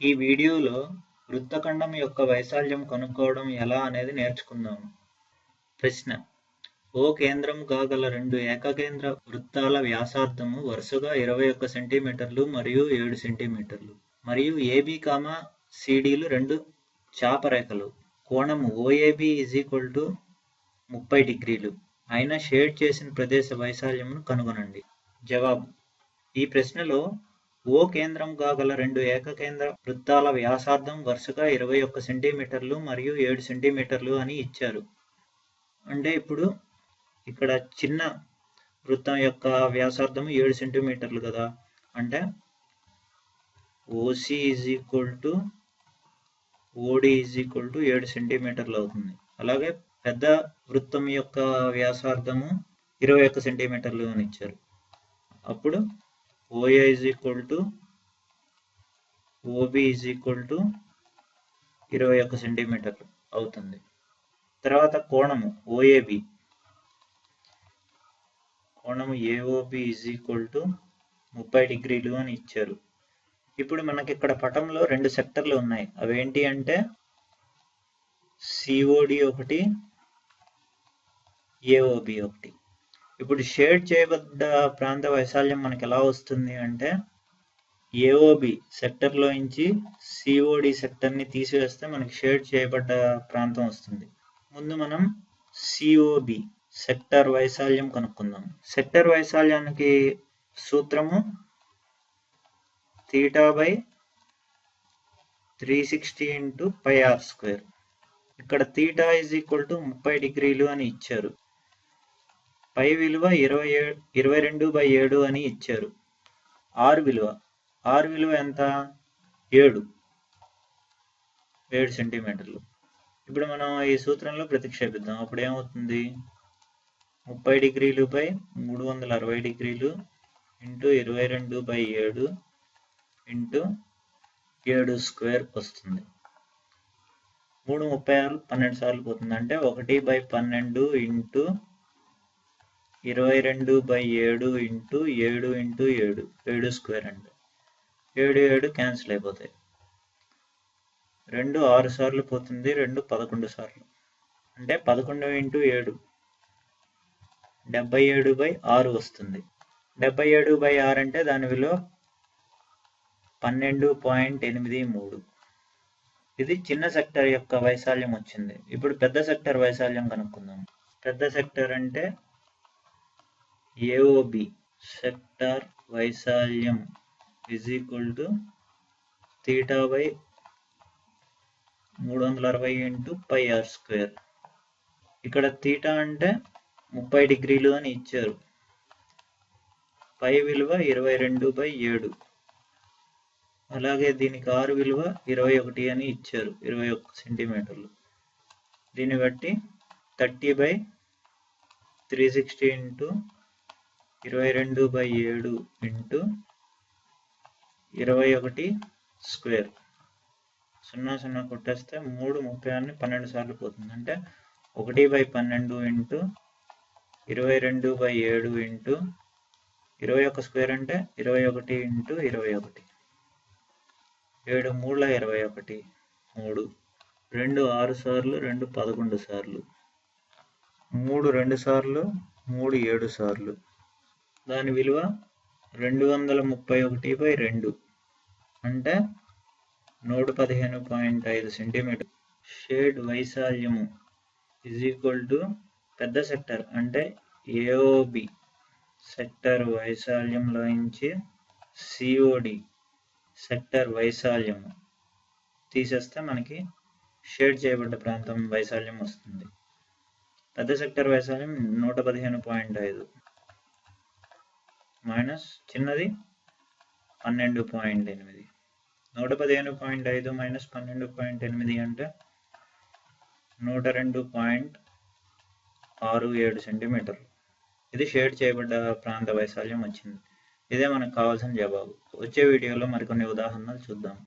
ఈ వీడియోలో వృత్తఖండం యొక్క వైశాల్యం కనుక్కోవడం ఎలా అనేది నేర్చుకుందాము. ప్రశ్న: ఓ కేంద్రం కాగల రెండు ఏకకేంద్ర వృత్తాల వ్యాసార్థము వరుసగా 21 సెంటీమీటర్లు మరియు ఏడు సెంటీమీటర్లు మరియు ఏబీ, సిడీలు రెండు చాపరేఖలు. కోణము OAB 30 డిగ్రీలు అయినా షేడ్ చేసిన ప్రదేశ వైశాల్యమును కనుగొనండి. జవాబు: ఈ ప్రశ్నలో ఓ కేంద్రం కాగల రెండు ఏకకేంద్ర వృత్తాల వ్యాసార్థం వరుసగా 21 సెంటీమీటర్లు మరియు ఏడు సెంటీమీటర్లు అని ఇచ్చారు. అంటే ఇప్పుడు ఇక్కడ చిన్న వృత్తం యొక్క వ్యాసార్థం ఏడు సెంటీమీటర్లు కదా అంటే OC is equal to OD is equal to ఏడు సెంటీమీటర్లు అవుతుంది. అలాగే పెద్ద వృత్తం యొక్క వ్యాసార్థము 21 సెంటీమీటర్లు అని ఇచ్చారు. అప్పుడు OA OB 21 సెంటీమీటర్లు అవుతుంది. తర్వాత కోణము OAB కోణము AOB 30 డిగ్రీలు అని ఇచ్చారు. ఇప్పుడు మనకి ఇక్కడ పటంలో రెండు సెక్టర్లు ఉన్నాయి. అవేంటి అంటే COD ఒకటి AOB ఒకటి. ఇప్పుడు షేడ్ చేయబడ్డ ప్రాంత వైశాల్యం మనకి ఎలా వస్తుంది అంటే ఏఓబి సెక్టర్లో నుంచి సిఓడి సెక్టర్ని తీసివేస్తే మనకి షేడ్ చేయబడ్డ ప్రాంతం వస్తుంది. ముందు మనం సిఓబి సెక్టర్ వైశాల్యం కనుక్కుందాం. సెక్టర్ వైశాల్యానికి సూత్రము theta by three sixty into pi r square ఇక్కడ థీటా ఈజ్ ఈక్వల్ టు ముప్పై డిగ్రీలు అని ఇచ్చారు పై విలువ ఇరవై ఇరవై రెండు బై ఏడు అని ఇచ్చారు. ఆర్ విలువ. ఆర్ విలువ ఎంత? ఏడు. ఏడు సెంటీమీటర్లు. ఇప్పుడు మనం ఈ సూత్రంలో ప్రతిక్షేపిద్దాం. అప్పుడు ఏమవుతుంది? ముప్పై డిగ్రీలు బై మూడు వందల అరవై డిగ్రీలు ఇంటూ ఇరవై రెండు బై ఏడు ఇంటూ ఏడు స్క్వేర్ వస్తుంది. మూడు ముప్పై ఆరు పన్నెండు సార్లు పోతుంది. అంటే ఒకటి బై పన్నెండు ఇంటూ ఇరవై రెండు బై ఏడు ఇంటూ ఏడు ఇంటూ ఏడు ఏడు స్క్వేర్ అంటే ఏడు ఏడు క్యాన్సిల్ అయిపోతాయి. రెండు ఆరు సార్లు పోతుంది రెండు పదకొండు సార్లు. అంటే పదకొండు ఇంటూ ఏడు డెబ్బై ఏడు బై ఆరు వస్తుంది. డెబ్బై ఏడు బై ఆరు అంటే దాని విలువ పన్నెండు పాయింట్ ఎనిమిది మూడు. ఇది చిన్న సెక్టర్ యొక్క వైశాల్యం వచ్చింది. ఇప్పుడు పెద్ద సెక్టర్ వైశాల్యం కనుక్కుందాం. పెద్ద సెక్టర్ అంటే ఏఓబి సెక్టార్ వైశాల్యం is equal to theta by మూడు వందల అరవై ఇంటూ పై ఆర్ స్క్వేర్ ఇక్కడ థీటా అంటే ముప్పై డిగ్రీలు అని ఇచ్చారు. పై విలువ ఇరవై రెండు బై ఏడు. అలాగే దీనికి ఆరు విలువ ఇరవై ఒకటి అని ఇచ్చారు ఇరవై ఒక్క సెంటీమీటర్లు దీన్ని బట్టి thirty by three sixty into ఇరవై రెండు బై ఏడు ఇంటూ ఇరవై ఒకటి స్క్వేర్. సున్నా సున్నా కొట్టేస్తే మూడు ముప్పై ఆరుని పన్నెండు సార్లు పోతుంది. అంటే ఒకటి బై పన్నెండు ఇంటూ ఇరవై రెండు బై ఏడు ఇంటూ ఇరవై ఒక స్క్వేర్ అంటే ఇరవై ఒకటి ఇంటూ ఇరవై ఒకటి. ఏడు మూడుల ఇరవై ఒకటి మూడు. రెండు ఆరు సార్లు రెండు పదకొండు సార్లు. మూడు రెండు సార్లు మూడు ఏడు సార్లు. దాని విలువ రెండు వందల ముప్పై ఒకటి బై రెండు అంటే నూట పదిహేను పాయింట్ ఐదు సెంటీమీటర్. షేడ్ వైశాల్యము ఇజ్ ఈక్వల్ టు పెద్ద సెక్టర్ అంటే ఏఓబి సెక్టర్ వైశాల్యంలో నుంచి సిఓడి సెక్టర్ వైశాల్యం తీసేస్తే మనకి షేడ్ చేయబడ్డ ప్రాంతం వైశాల్యం వస్తుంది. పెద్ద సెక్టర్ వైశాల్యం నూట పదిహేను పాయింట్ ఐదు. మైనస్ చిన్నది పన్నెండు పాయింట్ ఎనిమిది. నూట పదిహేను పాయింట్ ఐదు మైనస్ పన్నెండు పాయింట్ ఎనిమిది అంటే నూట రెండు పాయింట్ ఆరు ఏడు సెంటీమీటర్లు. ఇది షేడ్ చేయబడ్డ ప్రాంత వైశాల్యం వచ్చింది. ఇదే మనకు కావాల్సిన జవాబు. వచ్చే వీడియోలో మరికొన్ని ఉదాహరణలు చూద్దాం.